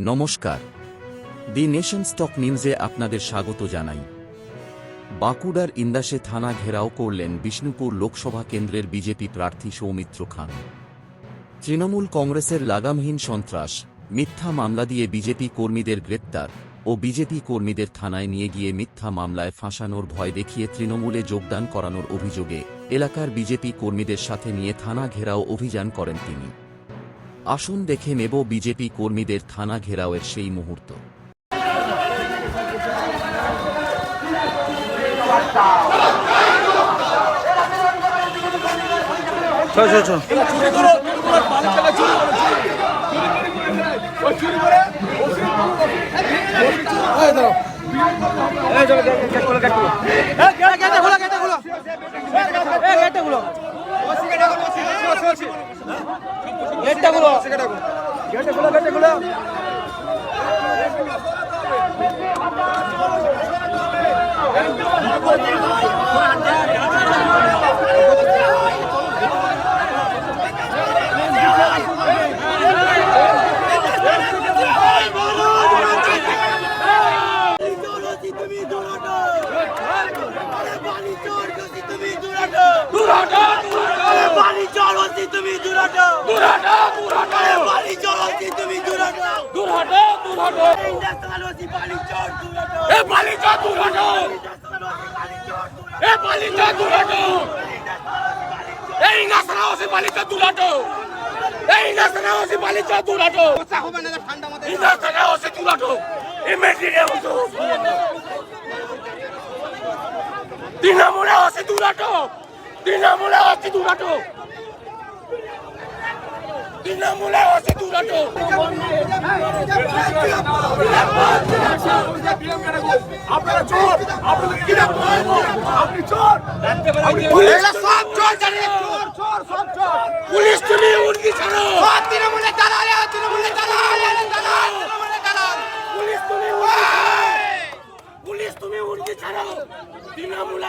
নমস্কার। দি nation stock নিউজে আপনাদের স্বাগত জানাই। বাঁকুড়ার ইন্দাসে থানা ঘেরাও করলেন বিষ্ণুপুর লোকসভা কেন্দ্রের বিজেপি প্রার্থী সৌমিত্র খান। তৃণমূল কংগ্রেসের লাগামহীন সন্ত্রাস, মিথ্যা মামলা দিয়ে বিজেপি কর্মীদের গ্রেপ্তার ও বিজেপি কর্মীদের থানায় নিয়ে গিয়ে মিথ্যা মামলায় ফাঁসানোর ভয় দেখিয়ে তৃণমূলে যোগদান করানোর অভিযোগে এলাকার বিজেপি কর্মীদের সাথে নিয়ে থানা ঘেরাও অভিযান করেন তিনি। আসুন দেখে নেব বিজেপি কর্মীদের থানা ঘেরাওয়ের সেই মুহূর্ত চলগুলো গেটটা চলছি চলছি তুমি দুরাটো দুরাটো দুরাটো আরে বাড়ি চলছি তুমি দুরাটো দুরাটো দুরাটো ইন্ডাস্ট্রিয়াল ওসি বাড়ি চোর দুরাটো এ বাড়ি চোর দুরাটো এ বাড়ি চোর ওসে বালিকা দুলাটো এই নাসরা ওসে তৃণমূলে তৃণমূলে তৃণমূলে ওসে দুলাটো আপনারা চোর ছাড়ো তৃণমূলে দালাল দালাল তৃণমূলে দালাল পুলিশ তুমি পুলিশ তুমি উড়কি ছাড়ো তৃণমূলে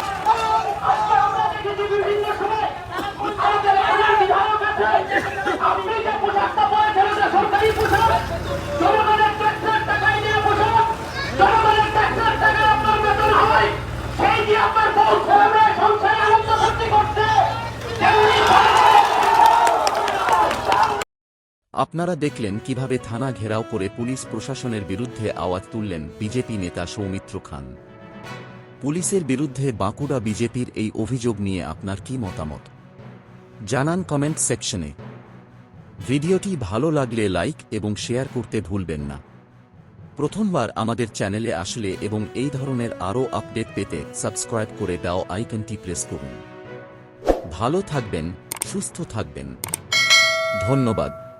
আপনারা দেখলেন কীভাবে থানা ঘেরাও করে পুলিশ প্রশাসনের বিরুদ্ধে আওয়াজ তুললেন বিজেপি নেতা সৌমিত্র খান। পুলিশের বিরুদ্ধে বাঁকুড়া বিজেপির এই অভিযোগ নিয়ে আপনার কি মতামত? জানান কমেন্ট সেকশনে। ভিডিওটি ভালো লাগলে লাইক এবং শেয়ার করতে ভুলবেন না। প্রথমবার আমাদের চ্যানেলে আসলে এবং এই ধরনের আরও আপডেট পেতে সাবস্ক্রাইব করে দাও আইকনটি প্রেস করুন। ভালো থাকবেন, সুস্থ থাকবেন। ধন্যবাদ।